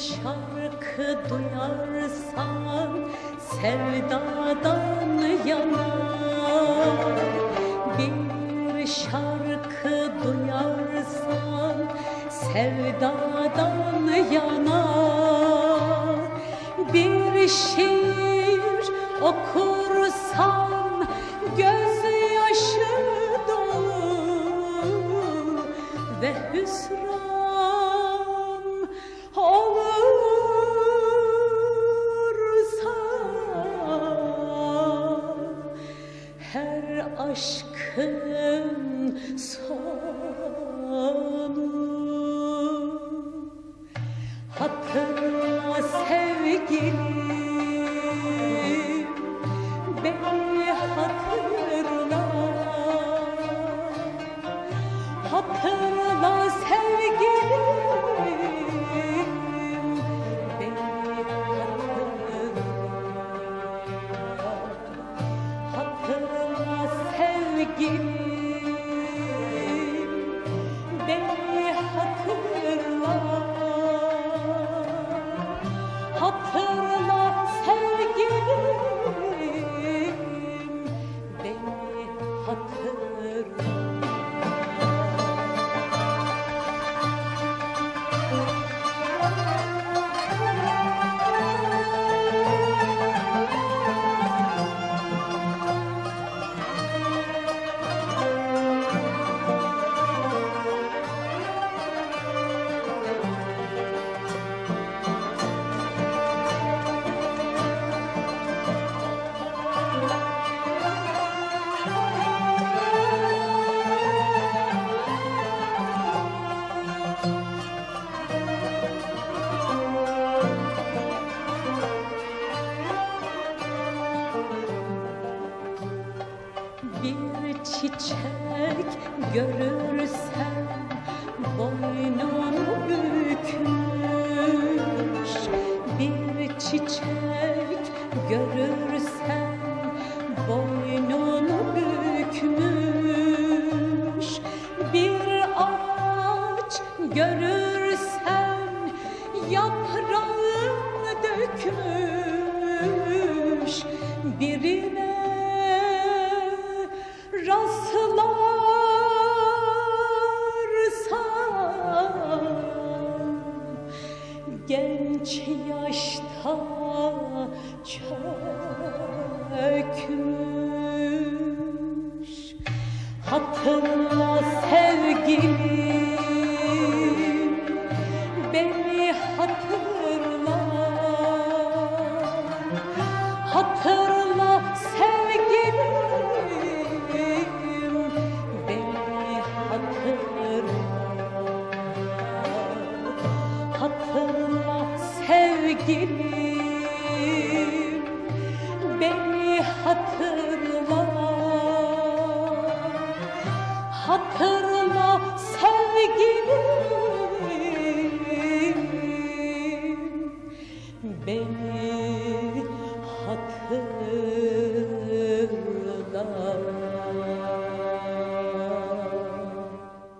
şarkı duyarsan sevdadan yana bir şarkı duyarsan sevdadan yana bir şiir okursan göz yaşı dolu ve hüsran помощь çiçek görürsem boynunu bükmüş. Bir çiçek görürsem boynunu bükmüş. Bir ağaç görürsem yaprağını dökmüş. Birine genç yaşta çökmüş. Hatırla sevgilim sevgilim beni hatırla. Hatırla sevgilim beni